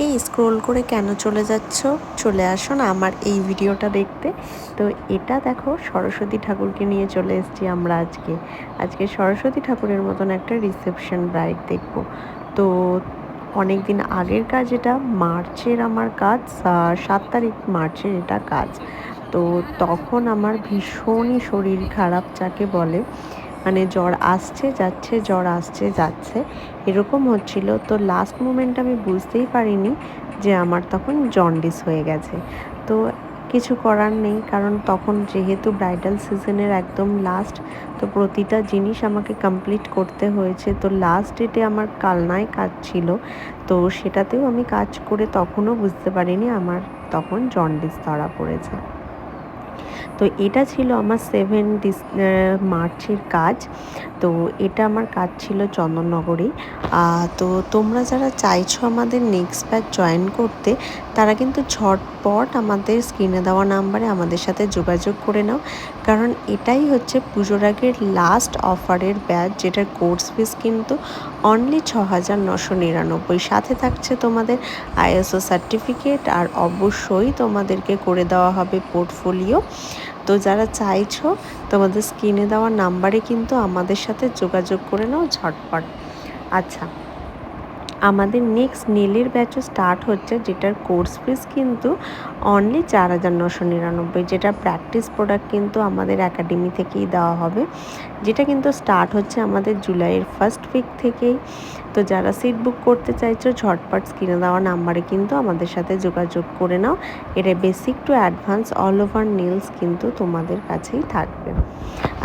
এই স্ক্রোল করে কেন চলে যাচ্ছ? চলে আসো না আমার এই ভিডিওটা দেখতে। তো এটা দেখো, সরস্বতী ঠাকুরকে নিয়ে চলে এসেছি আমরা আজকে। আজকে সরস্বতী ঠাকুরের মতন একটা রিসেপশন ব্রাইড দেখব। তো অনেক দিন আগের কাজ এটা, মার্চের আমার কাজ সাত তারিখ মার্চের এটা কাজ। তো তখন আমার ভীষণই শরীর খারাপ যাকে বলে। মানে জ্বর আসছে, যাচ্ছে, জ্বর আসছে, যাচ্ছে। এরকম হচ্ছিল। তো লাস্ট মোমেন্ট আমি বুঝতেই পারিনি যে আমার তখন জন্ডিস হয়ে গেছে। তো কিছু করার নেই, কারণ তখন যেহেতু ব্রাইডাল সিজনের একদম লাস্ট তো প্রতিটা জিনিস আমাকে কমপ্লিট করতে হয়েছে। তো লাস্ট ডেটে আমার কালনায় কাজ ছিল। তো সেটাতেও আমি কাজ করে তখনও বুঝতে পারিনি, আমার তখন জন্ডিস ধরা পড়েছে। তো এটা ছিল আমার সেভেন ডিস মার্চের কাজ। তো এটা আমার কাজ ছিল চন্দননগরে। তো তোমরা যারা চাইছো আমাদের নেক্সট ব্যাচ জয়েন করতে, তারা কিন্তু ঝটপট আমাদের স্ক্রিনে দেওয়া নাম্বারে আমাদের সাথে যোগাযোগ করে নাও। কারণ এটাই হচ্ছে পুজোর আগের লাস্ট অফারের ব্যাচ যেটার কোর্স ফিস কিন্তু অনলি ছ হাজার নশো নিরানব্বই। সাথে থাকছে তোমাদের আইএসও সার্টিফিকেট আর অবশ্যই তোমাদেরকে করে দেওয়া হবে পোর্টফোলিও তো যারা চাইছো তোমাদের স্ক্রিনে দেওয়া নাম্বারে কিন্তু আমাদের সাথে যোগাযোগ করে নাও ঝটপট। আচ্ছা আমাদের নেক্সট নেলের ব্যাচও স্টার্ট হচ্ছে, যেটার কোর্স ফিস কিন্তু অনলি চার হাজার নশো নিরানব্বই, যেটা প্র্যাকটিস প্রোডাক্ট কিন্তু আমাদের একাডেমি থেকেই দেওয়া হবে। যেটা কিন্তু স্টার্ট হচ্ছে আমাদের জুলাইয়ের ফার্স্ট উইক থেকেই। তো যারা সিট বুক করতে চাইছো, ঝটপট স্ক্রিনে দেওয়া নাম্বারে কিন্তু আমাদের সাথে যোগাযোগ করে নাও। এটা basic to advance all over nails কিন্তু তোমাদের কাছেই থাকবে।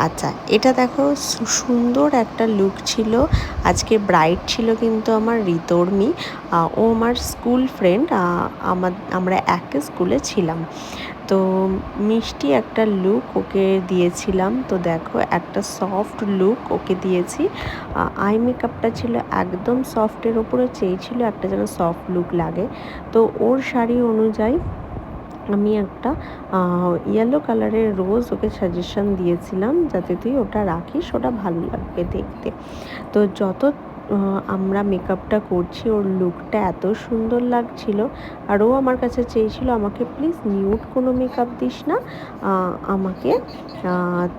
আচ্ছা এটা দেখো সুন্দর একটা লুক ছিল। আজকে ব্রাইট ছিল কিন্তু আমার রিতর্মি ও আমার স্কুল ফ্রেন্ড আমার আমরা একই স্কুলে ছিলাম। তো মিষ্টি একটা লুক ওকে দিয়েছিলাম। তো দেখো, একটা সফট লুক ওকে দিয়েছি। আই মেকআপটা ছিল একদম সফটের ওপরে, চেয়েছিল একটা যেন সফট লুক লাগে। তো ওর শাড়ি অনুযায়ী আমি একটা ইয়েলো কালারের রোজ ওকে সাজেশন দিয়েছিলাম, যাতে তুই ওটা রাখিস, ওটা ভালো লাগবে দেখতে। তো যত আমরা মেকআপটা করছি, ওর লুকটা এত সুন্দর লাগছিল, আর ও আমার কাছে চেয়েছিল আমাকে, প্লিজ নিউট কোনো মেকআপ দিস না আমাকে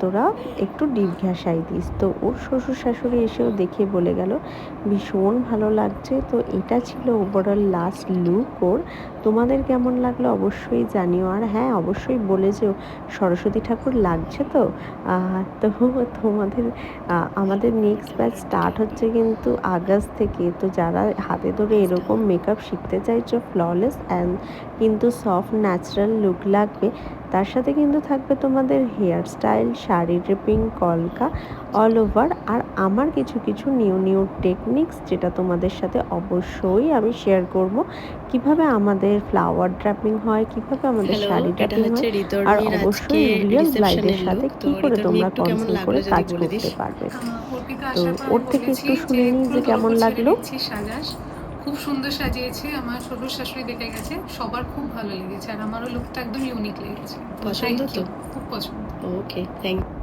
তোরা একটু ডিপ ঘাসাই দিস। তো ওর শ্বশুর শাশুড়ি এসেও দেখে বলে গেল, ভীষণ ভালো লাগছে। তো এটা ছিল ওভারঅল লাস্ট লুক ওর। তোমাদের কেমন লাগল অবশ্যই জানিও, আর হ্যাঁ অবশ্যই বলে যে সরস্বতী ঠাকুর লাগছে তো? তো তোমাদের আমাদের নেক্সট ব্যাচ স্টার্ট হচ্ছে কিন্তু আগস্ট থেকে তো যারা হাতে ধরে এরকম মেকআপ শিখতে চাইছো ফ্ললেস অ্যান্ড কিন্তু সফট ন্যাচারাল লুক লাগবে তার সাথে কিন্তু থাকবে তোমাদের হেয়ার স্টাইল শাড়ি ড্রিপিং কলকা অল ওভার আর আমার কিছু কিছু নিউ নিউ টেকনিক্স যেটা তোমাদের সাথে অবশ্যই আমি শেয়ার করব। কীভাবে আমাদের ফ্লাওয়ার ড্রাপিং হয় কীভাবে আমাদের শাড়ি ড্রাপিং হয় আর অবশ্যই রিয়েল ব্লাইডের সাথে কি করে তোমরা কনসিল করে কাজ করতে পারবে। তো ওর থেকে একটু শুনে নিই যে কেমন লাগল। খুব সুন্দর সাজিয়েছে আমার শ্বশুর শাশুড়ি দেখে গেছে সবার খুব ভালো লেগেছে আর আমারও লুকটা একদম ইউনিক লেগেছে। পছন্দ তো? খুব পছন্দ। Okay thank